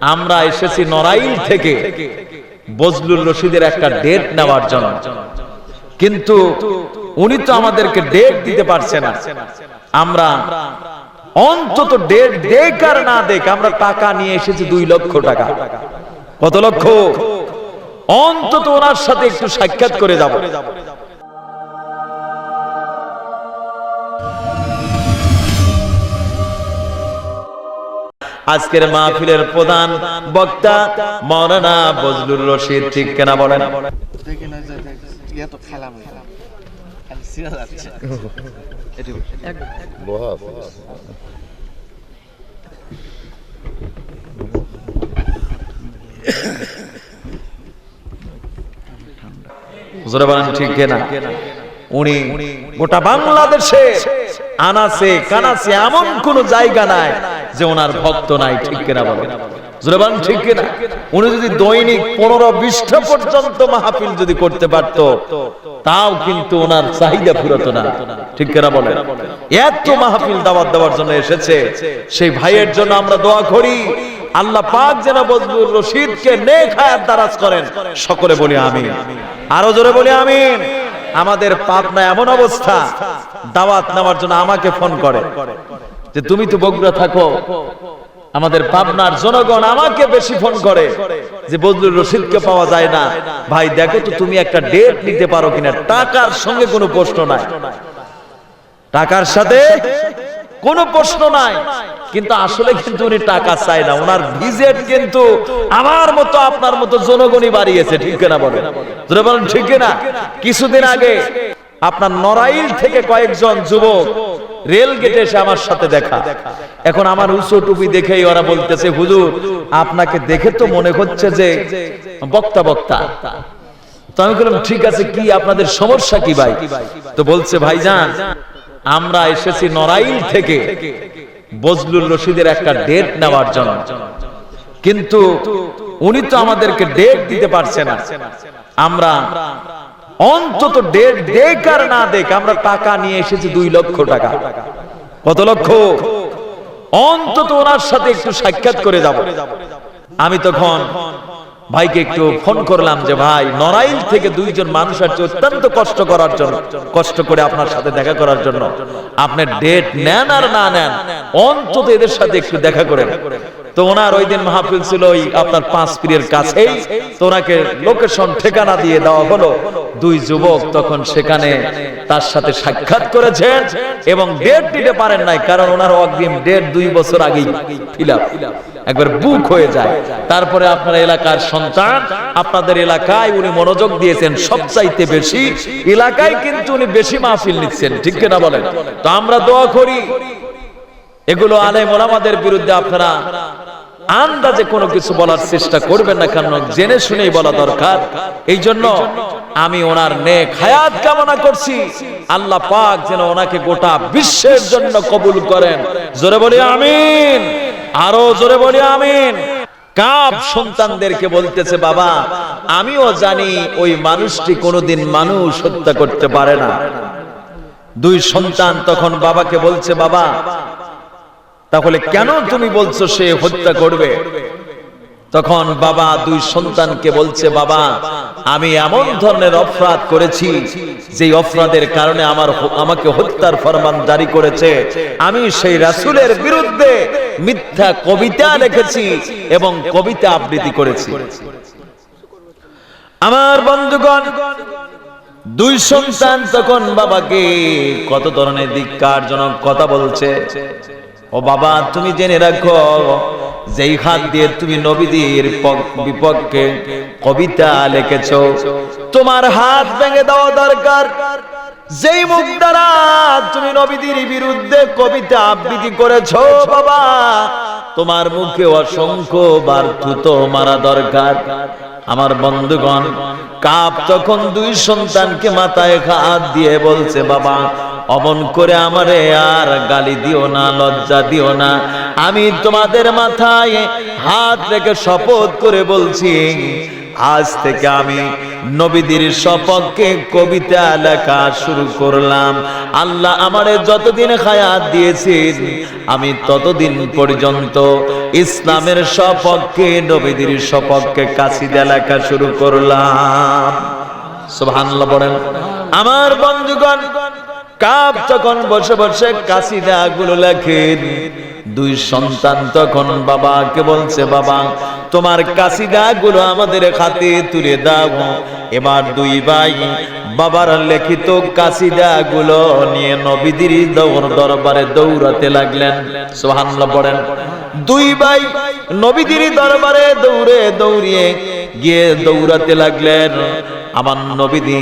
আমরা এসেছি নড়াইল থেকে বজলুল রশিদের একটা ডেট নেওয়ার জন্য। কিন্তু উনি তো আমাদেরকে ডেট দিতে পারছে না। আমরা অন্তত ডেট দেখ আর না দেখ আমরা টাকা নিয়ে এসেছি দুই লক্ষ টাকা। কত লক্ষ? অন্তত ওনার সাথে একটু সাক্ষাৎ করে যাব। আজকের মাহফিলের প্রধান বক্তা মৌলানা বজলুর রশিদ ঠিক কেনা বলেন? ঠিক কেনা? উনি গোটা বাংলাদেশে আনাসে কানাসে এমন কোন জায়গা নাই যে ওনার ভক্ত নাই, ঠিক কেনা করি, আল্লাহ পাক যেন রশিদকে নেক করেন, সকলে বলি আমিন। আরও জোরে বলি আমিন। আমাদের পাবনা এমন অবস্থা, দাওয়াত নেওয়ার জন্য আমাকে ফোন করে। যে তুমি তো বগুড়া থাকো, আমাদের পাবনার জনগণ আমাকে বেশি ফোন করে যে বজলুর রশিদকে পাওয়া যায় না। ভাই, দেখো তো তুমি একটা ডেট নিতে পারো কিনা। টাকার সঙ্গে কোনো প্রশ্ন নাই। টাকার সাথে কোনো প্রশ্ন নাই। কিন্তু আসলে কিন্তু উনি টাকা চায় না। ওনার ভিজিট কিন্তু আমার মতো, আপনার মতো জনগণই বাড়িয়েছে, ঠিক না বলেন? বলেন, ঠিক না কিছুদিন আগে আপনার নড়াইল থেকে কয়েকজন যুবক রেল গেটে এসে আমার সাথে দেখা। এখন আমার উঁচু টুপি দেখেই ওরা বলতেছে, হুজুর, আপনাকে দেখে তো মনে হচ্ছে যে বক্তা বক্তা। তো আমি বললাম, ঠিক আছে, কি আপনাদের সমস্যা কি ভাই? তো বলছে, ভাইজান, আমরা এসেছি নড়াইল থেকে বজলুল রশিদের একটা ডেট নেওয়ার জন্য। কিন্তু উনি তো আমাদেরকে ডেট দিতে পারছে না। আমরা অন্তত দেখ আর না দেখ আমরা টাকা নিয়ে এসেছি দুই লক্ষ টাকা। কত লক্ষ? অন্তত ওনার সাথে একটু সাক্ষাৎ করে যাব। আমি তখন ভাইকে একটু ফোন করলাম যে, ভাই, নড়াইল থেকে দুইজন মানুষ আসছে অত্যন্ত কষ্ট করার জন্য, কষ্ট করে আপনার সাথে দেখা করার জন্য। আপনি ডেট নেন আর না নেন, অন্তত এদের সাথে একটু দেখা করেন। তো ওনার ওই দিন মাহফিল ছিল ওই আপনার পাঁচ পীরের কাছেই। তো ওনাকে লোকেশন ঠিকানা দিয়ে দেওয়া হলো। দুই যুবক তখন সেখানে তার সাথে সাক্ষাৎ করেছেন এবং ডেট দিতে পারেন নাই, কারণ ওনার অগ্রিম ডেট দুই বছর আগেই ফিল একবার বুক হয়ে যায়। তারপরে আপনার এলাকার সন্তান, আপনাদের এলাকায় উনি মনোযোগ দিয়েছেন, সবচাইতে বেশি। এলাকায় কিন্তু উনি বেশি মাহফিল নিচ্ছেন, ঠিক কিনা বলেন? তো আমরা দোয়া করি। এগুলো আলেম ওলামাদের বিরুদ্ধে আপনারা আন্দাজে কোনো কিছু বলার চেষ্টা করবেন না কেন জেনে শুনেই বলা দরকার। এই জন্য আমি ওনার নেক হায়াত কামনা করছি। আল্লাহ পাক যেন ওনাকে গোটা বিশ্বের জন্য কবুল করেন। জোরে বলি আমিন। আরও জোরে বলি আমিন। কাপ সন্তানদেরকে বলতেছে, বাবা, আমিও জানি ওই মানুষটি কোনোদিন মানুষ হত্যা করতে পারে না। দুই সন্তান তখন বাবাকে বলছে, বাবা তাহলে কেন তুমি বলছো সে হত্যা করবে? তখন বাবা দুই সন্তানকে বলছে, বাবা, আমি এমন ধরনের অপরাধ করেছি যে অপরাধের কারণে আমার আমাকে হত্যার ফরমান জারি করেছে। আমি সেই রাসূলের বিরুদ্ধে মিথ্যা কবিতা লিখেছি এবং কবিতা আবৃত্তি করেছি। আমার বন্ধুগণ, দুই সন্তান তখন বাবাকে কত ধরনের ধিক্কারজনক কথা বলছে। ও বাবা, তুমি জেনে রাখো, যেই হাত দিয়ে তুমি নবীদের বিপক্ষে কবিতা লিখেছ, তোমার হাত ভেঙে দেওয়া দরকার। যেই মুখ দ্বারা তুমি নবীদের বিরুদ্ধে কবিতা আবৃত্তি করেছ, বাবা, তোমার মুখে অসংখ্য বার থুতো মারা দরকার। আমার বন্ধুগণ, কাপ তখন দুই সন্তানকে মাথায় হাত দিয়ে বলছে, বাবা অমন করে আমারে আর গালি দিও না, লজ্জা দিও না। আমি তোমাদের মাথায় হাত রেখে শপথ করে বলছি, আজ থেকে আমি নবীদের সপক্ষে কবিতা লেখা শুরু করলাম। আল্লাহ আমারে যতদিন হায়াত দিয়েছেন, আমি ততদিন পর্যন্ত ইসলামের সপক্ষে, নবীদের সপক্ষে কাশিদা লেখা শুরু করলাম। সুবহানাল্লাহ বলেন, আমার বন্ধুগণ কাপ তখন বসে বসে কাশিদা গুলো লেখেন, দুই সন্তান তখন বাবা বাবাকে বলছে, বাবা, তোমার কাশিদা গুলো আমাদের হাতে তুলে দাও। এবার দুই ভাই বাবার লেখিত কাশিদা গুলো নিয়ে নবীদের দৌড় দরবারে দৌড়াতে লাগলেন। সুবহানাল্লাহ পড়েন। দুই ভাই নবীদের দরবারে দৌড়ে দৌড়িয়ে গিয়ে দৌড়াতে লাগলেন। আমার নবীদি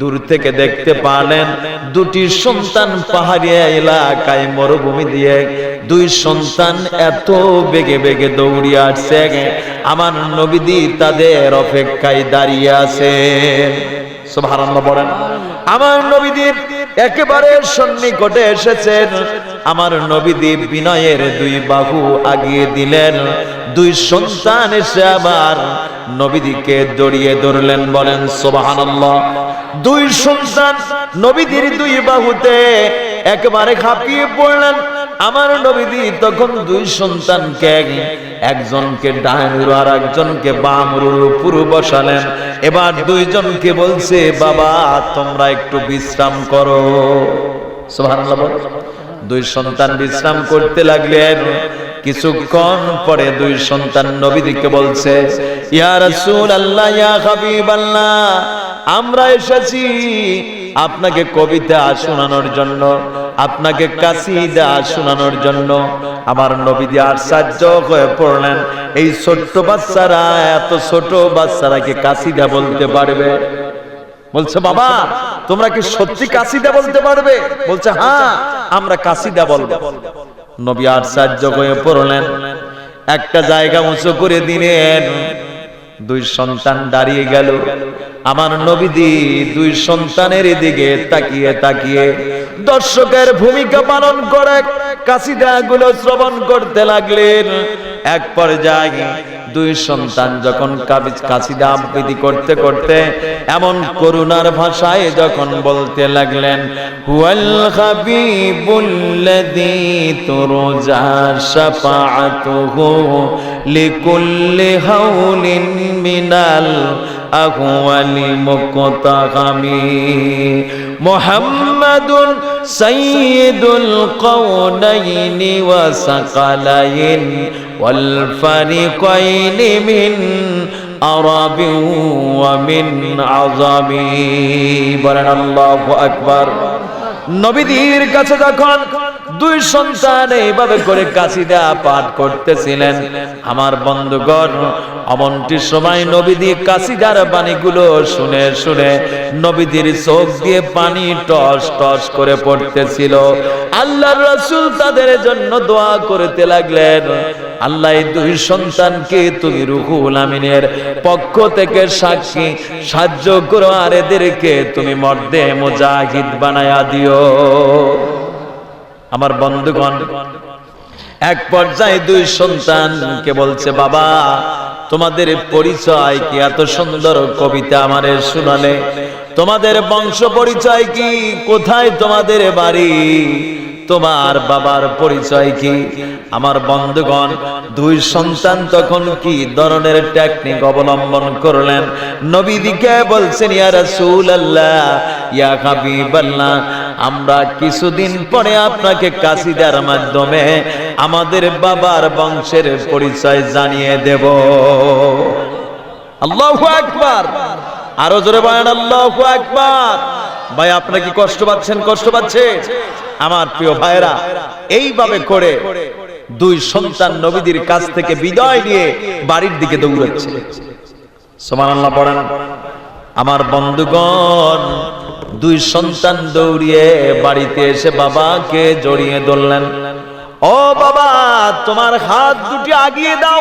দূর থেকে দেখতে পারলেন দুটি সন্তান পাহাড়ি এলাকায় মরুভূমি দিয়ে। দুই সন্তান এত বেগে বেগে দৌড়িয়ে আসছে। আমার নবীদি তাদের অপেক্ষায় দাঁড়িয়ে আছে। আমার নবীদের একেবারে সন্নিকটে এসেছেন। আমার বিনয়ের দুই বাহু আগিয়ে দিলেন। দুই সন্তান এসে আবার নবীদিকে দড়িয়ে ধরলেন, বলেন, সুবহানাল্লাহ। দুই সন্তান নবীদের দুই বাহুতে একেবারে খাপিয়ে পড়লেন। আমার নবীদি তখন দুই সন্তানকে একজনকে ডাইনুর আর একজনকে বামরুর উপর বসালেন। এবার দুইজনকে বলছে, বাবা, তোমরা একটু বিশ্রাম করো। বল। দুই সন্তান বিশ্রাম করতে লাগলেন। কিছুক্ষণ পরে দুই সন্তান নবীদিকে বলছে, ইয়া রাসূল আল্লাহ আমরা এসেছি আপনাকে কবিতা শোনানোর জন্য, আপনাকে কাসিদা শোনানোর জন্য। আমার নবীদি আশ্চর্য হয়ে পড়লেন, এই ছোট্ট বাচ্চারা, এত ছোট বাচ্চারা কি কাসিদা বলতে পারবে? বলছে, বাবা, তোমরা কি সত্যি কাসিদা বলতে পারবে? বলছে হ্যাঁ আমরা কাসিদা বলব। নবী আশ্চর্য হয়ে পড়লেন। একটা জায়গা উঁচু করে দিলেন। দুই সন্তান দাঁড়িয়ে গেল। আমার নবীদি দুই সন্তানের দিকে তাকিয়ে তাকিয়ে দর্শকের ভূমিকা পালন করে কাশিদা গুলো শ্রবণ করতে লাগলেন। এক পর্যায়ে দুই সন্তান যখন কাসিদা আবৃত্তি করতে করতে এমন করুণার ভাষায় যখন বলতে লাগলেন, হুয়াল হাবিবুল্লাযী তুরজা শাফাআতুহু মিনাল ওয়া সাকালাইন ওয়াল ফারিকাইনি মিন আরাবি ওয়া মিন আযামি। বলেন আল্লাহু আকবার। নবীদের কাছে যখন দুই সন্তান এইভাবে করে কাশিদা পাঠ করতেছিলেন। আমার বন্ধুগণ অমনটির সময় নবীদি কাশিদার বাণীগুলো শুনে শুনে নবীদের চোখ দিয়ে পানি টস টস করে পড়তেছিল। আল্লাহ রসুল তাদের জন্য দোয়া করতে লাগলেন। আল্লাহ দুই সন্তানকে তুমি রুহুল আমিনের পক্ষ থেকে সাক্ষী, সাহায্য করো আর এদেরকে তুমি মর্দে মুজাহিদ বানায়া দিও। আমার বন্ধুগণ, এক পর্যায়ে দুই সন্তানকে বলছে, বাবা, তোমাদের পরিচয় কি? এত সুন্দর কবিতা আমারে শোনালে। তোমাদের বংশ পরিচয় কি? কোথায় তোমাদের বাড়ি? তোমার বাবার পরিচয় কি? আমার বন্ধুগণ, দুই সন্তান তখন কি ধরনের টেকনিক অবলম্বন করলেন? নবীদিকে বলছেন, ইয়া রাসূলুল্লাহ, ইয়া হাবিবাল্লাহ আমরা কিছুদিন পরে আপনাকে কাসিদার মাধ্যমে আমাদের বাবার বংশের পরিচয় জানিয়ে দেব। আল্লাহু একবার আরও জোরে বলেন, আল্লাহু একবার ভাই, আপনারা কি কষ্ট পাচ্ছেন? কষ্ট পাচ্ছে? আমার প্রিয় ভাইরা এইভাবে করে দুই সন্তান নবীদের কাছ থেকে বিদায় নিয়ে বাড়ির দিকে দৌড়াচ্ছে। সুবহানাল্লাহ, পড়েন। আমার বন্ধুগণ দুই সন্তান দৌড়িয়ে বাড়িতে এসে বাবাকে জড়িয়ে ধরলেন। ও বাবা, তোমার হাত দুটি আগিয়ে দাও।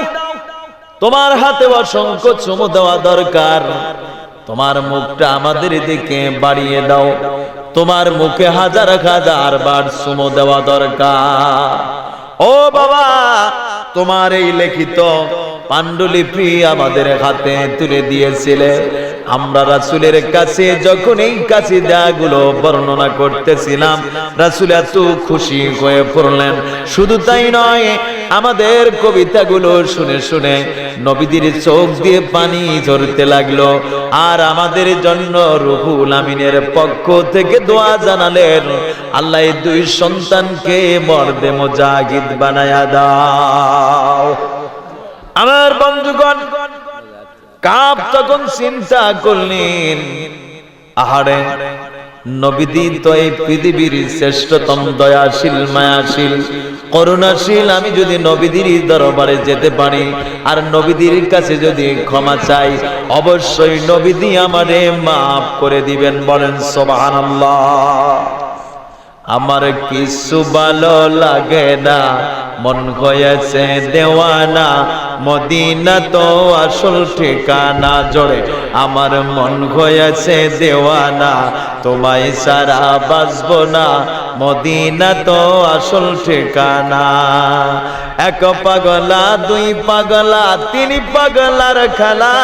তোমার হাতে অসংখ্য চুমু দেওয়া দরকার। তোমার মুখটা আমাদের দিকে বাড়িয়ে দাও। তোমার মুখে হাজার হাজার বার চুমু দেওয়া দরকার। ও বাবা, তোমার এই লিখিত পাণ্ডুলিপি আমাদের হাতে তুলে দিয়েছিলে। আমরা রাসুলের কাছে যখন এই কাছে গুলো বর্ণনা করতেছিলাম, রাসুল এত খুশি হয়ে পড়লেন। শুধু তাই নয়, আমাদের কবিতাগুলো শুনে শুনে নবীদের চোখ দিয়ে পানি ঝরতে লাগল। আর আমাদের জন্য রুহুল আমিনের পক্ষ থেকে দোয়া জানালেন, আল্লাহ দুই সন্তানকে মর্দে মোজাহিদ বানায়া দাও। আমার বন্ধুগণ কাপ তখন চিন্তা করলেন, আহারে নবীদি তো এই পৃথিবীর শ্রেষ্ঠতম দয়াশীল, মায়াশীল, করুণাশীল। আমি যদি নবীদির দরবারে যেতে পারি আর নবীদির কাছে যদি ক্ষমা চাই, অবশ্যই নবীদি আমারে মাফ করে দিবেন, বলেন সুবহানাল্লাহ। আমার কিছু ভালো লাগে না, মন হয়েছে দেওয়ানা মদিনা তো আসল ঠিকানা জড়ে আমার মন হয়েছে দেওয়ানা তোমায় সারা বাঁচব না। মদিনা তো আসল ঠিকানা। এক পাগলা, দুই পাগলা, তিন পাগলার খেলা।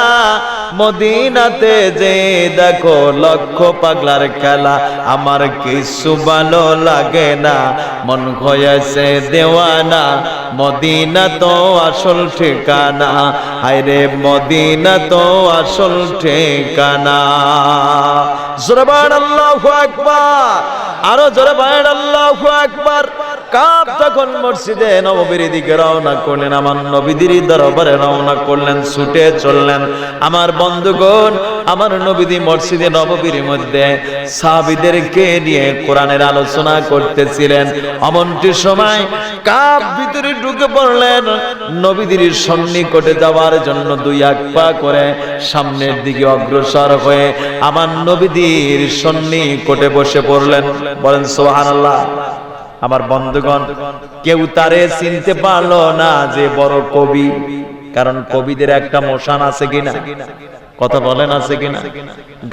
মদিনাতে যে দেখো লক্ষ পাগলার খেলা। আমার কিছু ভালো লাগে না, মন হয়েছে দেওয়ানা। মদিনা তো আসল ঠিকানা, হায়রে মদিনা তো আসল ঠিকানা। জোরে বাড় আল্লাহু আকবার। আরও জোরে বাড় আল্লাহু আকবার। কাপ তখন মসজিদে নববীর দিকে রওনা করলেন, আমার নবীদের দরবারে রওনা করলেন, ছুটে চললেন। আমার বন্ধুগণ, আমার নবীদি মসজিদে নববীর মধ্যে সাহাবীদেরকে নিয়ে কোরআনের আলোচনা করতেছিলেন। অমনটি সময় কাপ ভিতরে ঢুকে পড়লেন, নবীদের সন্নিকটে যাওয়ার জন্য দুই এক পা করে সামনের দিকে অগ্রসর হয়ে আমার নবীদের সন্নিকটে বসে পড়লেন। বলেন, সুবহানাল্লাহ। আমার বন্ধুগণ, কেউ তারে চিনতে পারল না যে বড় কবি। কারণ কবিদের একটা মোশান আছে কিনা? কথা বলেন আছে কিনা?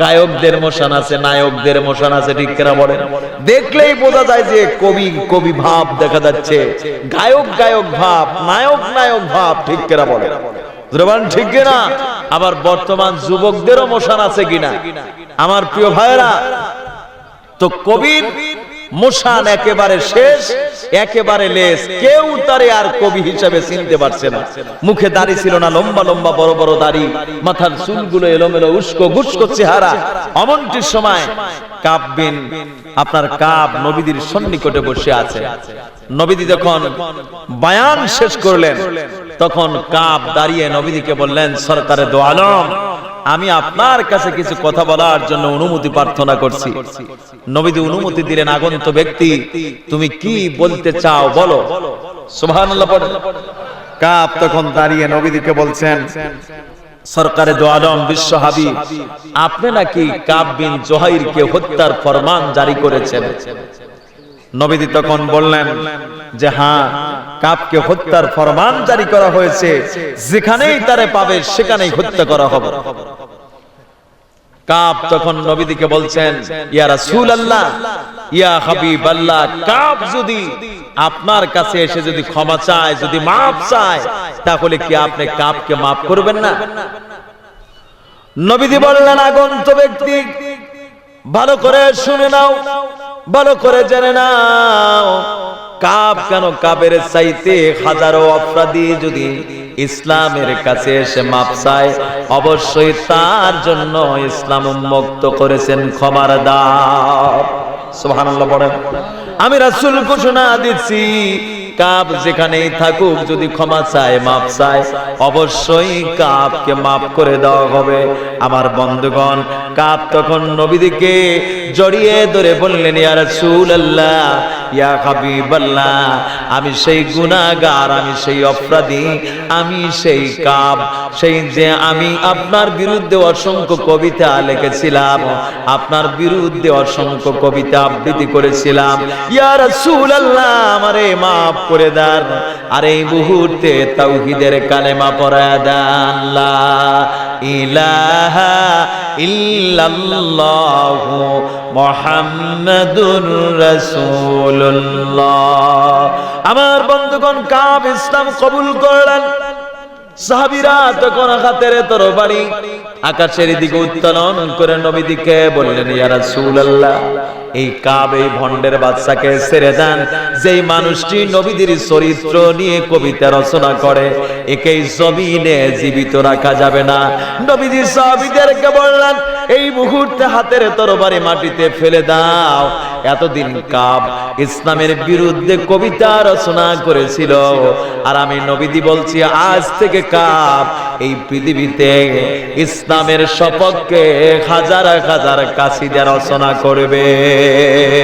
গায়কদের মোশান আছে, নায়কদের মোশান আছে, ঠিক কিনা বলেন? দেখলেই বোঝা যায় যে কবি কবি ভাব দেখা যাচ্ছে। গায়ক গায়ক ভাব, নায়ক নায়ক ভাব, ঠিক কিনা বলেন? ঠিক কিনা? আবার বর্তমান যুবকদেরও মোশান আছে কিনা? আমার প্রিয় ভাইরা তো কবির মোশান একেবারে শেষ, একেবারে লেস কেউ তারে আর কবি হিসাবে চিনতে পারছে না। মুখে দাড়ি ছিল না, লম্বা লম্বা, বড় বড় দাড়ি। মাথার চুলগুলো এলোমেলো, উস্কো গুস্কো চেহারা। অমনটির সময় কাপ বিন আপনার কাপ নবীদের সন্নিকটে বসে আছে। নবীদি যখন বায়ান শেষ করলেন, তখন কাপ দাঁড়িয়ে নবীদিকে বললেন, সরকারে দো আলম আমি আপনার কাছে কিছু কথা বলার জন্য অনুমতি প্রার্থনা করছি। নবীদি অনুমতি দিলেন আগন্ত ব্যক্তি, তুমি কি বলতে চাও বলো। সুবহানাল্লাহ কাপ তখন দাঁড়িয়ে নবীদিকে বলছেন, সরকারে দো আলম বিশ্ব হাবিব আপনি নাকি কাব বিন জোহাইরকে হত্যার ফরমান জারি করেছেন। নবীদি তখন বললেন যে হ্যাঁ কাপকে হত্যার ফরমান জারি করা হয়েছে। যেখানেই তারে পাবে, সেখানেই হত্যা করা হবে। কাপ তখন নবীদিকে বলছেন, ইয়া রাসূল আল্লাহ ইয়া হাবিব আল্লাহ কাপ যদি আপনার কাছে এসে যদি ক্ষমা চায়, যদি মাফ চায়, তাহলে কি আপনি কাপকে মাফ করবেন না? নবীদি বললেন আগন্ত ব্যক্তি, ভালো করে শুনে নাও ভালো করে জেনে নাও। কাপ কেন কাপের চাইতে হাজারো অপরাধী যদি ইসলামের কাছে এসে মাপসায় অবশ্যই তার জন্য ইসলাম উন্মুক্ত করেছেন দাও। সুবহানাল্লাহ পড়েন আমি রাসূল ঘোষণা দিচ্ছি কাপ যেখানেই থাকুক, যদি ক্ষমা চায়, মাপ চায়, অবশ্যই কাপকে মাপ করে দেওয়া হবে। আমার বন্ধুগণ, কাপ তখন নবীদিকে জড়িয়ে ধরে বললেন, ইয়া রাসূলুল্লাহ ইয়া হাবিবাল্লাহ, আমি সেই গুনাহগার, আমি সেই অপরাধী, আমি সেই কাপ সেই যে আমি আপনার বিরুদ্ধে অসংখ্য কবিতা লিখেছিলাম, আপনার বিরুদ্ধে অসংখ্য কবিতা আবৃত্তি করেছিলাম। ইয়া রাসূলুল্লাহ, আমারে মাফ করে দেন, আর এই মুহূর্তে তাওহীদের কালেমা পড়ায় দেন, লা ইলাহা ইল্লাল্লাহু মুহাম্মাদুর রসুল্লাহ আমার বন্ধুগণ কাব ইসলাম কবুল করলেন। সাহাবিরা তখন হাতের আকাশের দিকে করে নবীদিকে বললেন, ইয়া রাসূলুল্লাহ, এই কাব, এই যেই মানুষটি নবীদের চরিত্র নিয়ে কবিতা রচনা করে একে জমিনে জীবিত রাখা যাবে না। নবীজি সাহাবীদেরকে বললেন, এই মুহূর্তে হাতের তরবারি মাটিতে ফেলে দাও। এতদিন কাব ইসলামের বিরুদ্ধে কবিতা রচনা করেছিল। আর আমি নবীদি বলছি, আজ থেকে কাব, এই পৃথিবীতে ইসলামের সপক্ষে হাজার হাজার কাশিদা রচনা করবে।